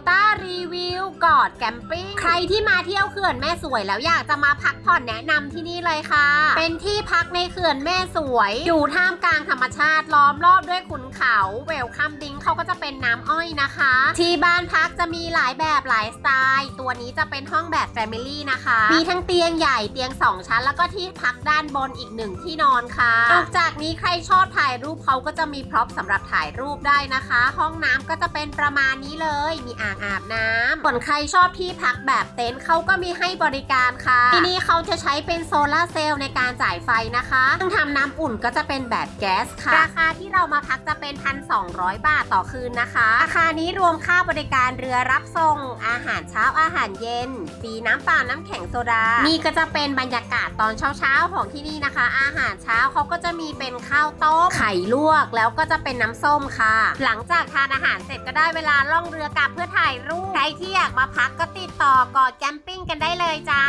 ta กอดแกมปิ้ง ใครที่มาเที่ยวเขื่อนแม่สวยแล้วอยากจะมาพักผ่อนแนะนำที่นี่เลยค่ะ เป็นที่พักในเขื่อนแม่สวย อยู่ท่ามกลางธรรมชาติล้อมรอบด้วยขุนเขาเวลคัมดิงเขาก็จะเป็นน้ำอ้อยนะคะ ที่บ้านพักจะมีหลายแบบหลายสไตล์ ตัวนี้จะเป็นห้องแบบ Family นะคะ มีทั้งเตียงใหญ่เตียง 2 ชั้น แล้วก็ที่พักด้านบนอีกหนึ่งที่นอนค่ะนอกจากนี้ใครชอบถ่ายรูปเขาก็จะมีพร็อพสำหรับถ่ายรูปได้นะคะ ห้องน้ำก็จะเป็นประมาณนี้เลย มีอ่างอาบน้ำส่วนใครรชอบที่พักแบบเต็นท์เขาก็มีให้บริการค่ะ ที่นี่เขาจะใช้เป็นโซลาร์เซลล์ในการจ่ายไฟนะคะเครื่องทำน้ำอุ่นก็จะเป็นแบบแก๊สค่ะ ราคาที่เรามาพักจะเป็น 1,200 บาทต่อคืนนะคะ ราคานี้รวมค่าบริการเรือรับส่ง อาหารเช้าอาหารเย็นฟรีน้ำเปล่าน้ำแข็งโซดา นี่ก็จะเป็นบรรยากาศตอนเช้าๆของที่นี่นะคะ อาหารเช้าเขาก็จะมีเป็นข้าวต้มไข่ลวกแล้วก็จะเป็นน้ำส้มค่ะ หลังจากทานอาหารเสร็จก็ได้เวลาล่องเรือกลับเพื่อถ่ายรูปใครที่อยากมาพักก็ติดต่อกอดแกมปิ้งกันได้เลยจ้า